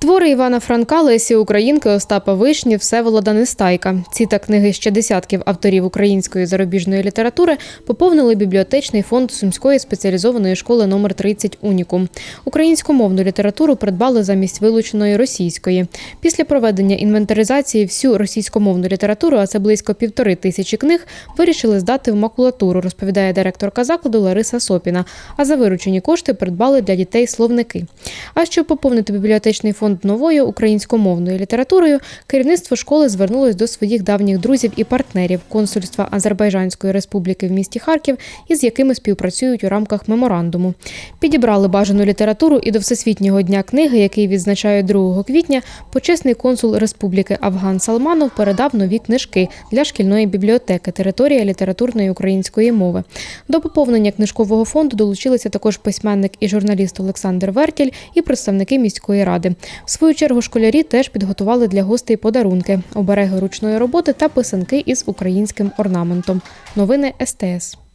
Твори Івана Франка, Лесі Українки, Остапа Вишні, Всеволода Нестайка. Ці та книги ще десятків авторів української зарубіжної літератури поповнили бібліотечний фонд Сумської спеціалізованої школи номер 30 Унікум. Українськомовну літературу придбали замість вилученої російської. Після проведення інвентаризації всю російськомовну літературу, а це близько півтори тисячі книг, вирішили здати в макулатуру, розповідає директорка закладу Лариса Сопіна. А за виручені кошти придбали для дітей словники. А щоб поповнити бібліотечний фонд новою українськомовною літературою, керівництво школи звернулось до своїх давніх друзів і партнерів консульства Азербайджанської республіки в місті Харків, із якими співпрацюють у рамках меморандуму. Підібрали бажану літературу і до Всесвітнього дня книги, який відзначають 2 квітня, почесний консул Республіки Афган Салманов передав нові книжки для шкільної бібліотеки Територія літературної української мови. До поповнення книжкового фонду долучилися також письменник і журналіст Олександр Вертіль і представники міської ради. В свою чергу школярі теж підготували для гостей подарунки, обереги ручної роботи та писанки із українським орнаментом. Новини СТС.